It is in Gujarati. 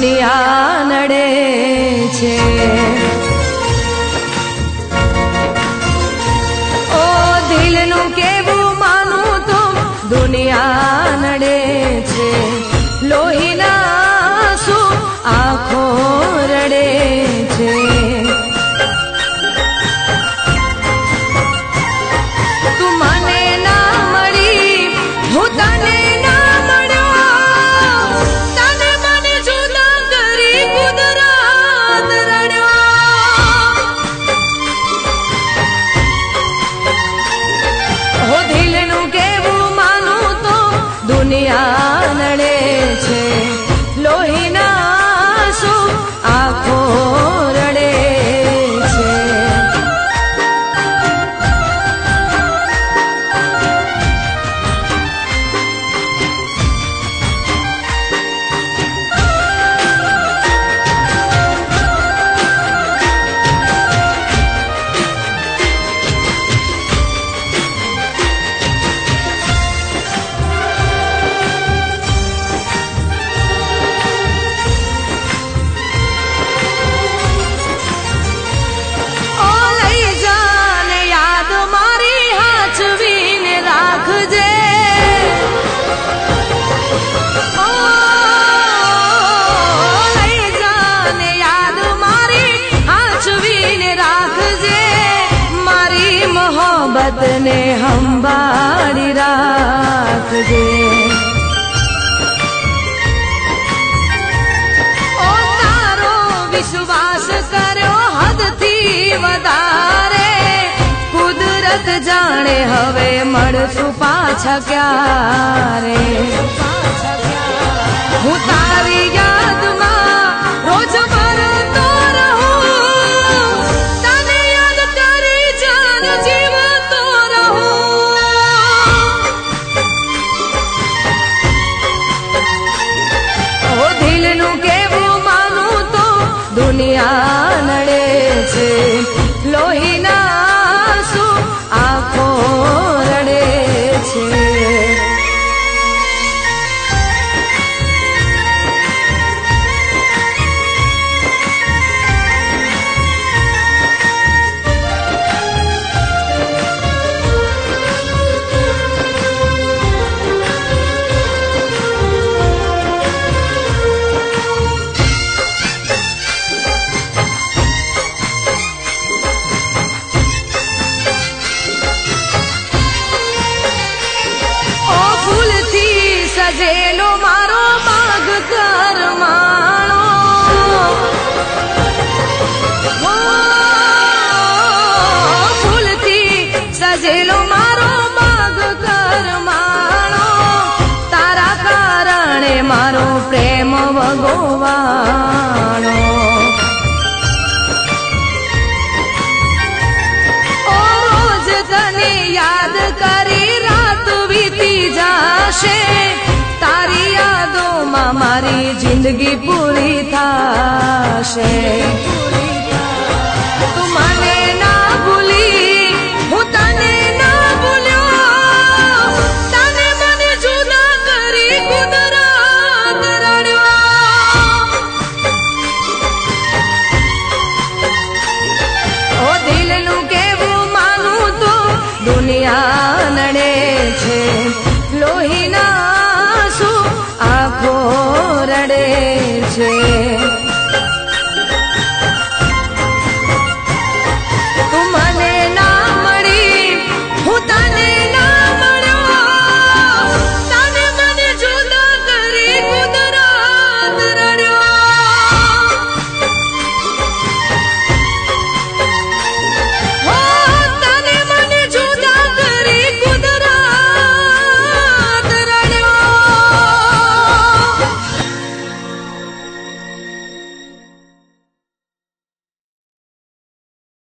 દુનિયા નડે છે. વતને હંબારી રાખજે ઓ તારો વિશ્વાસ કર્યો હદથી વધારે કુદરત જાણે હવે મળશું પાછા ક્યારે હું તારી યાદમાં ભાગ તારા કારણે મારો પ્રેમ વગોવાણો. રોજ તને યાદ કરી રાત વીતી જાશે. તારી યાદોમાં મારી જિંદગી પૂરી થાશે.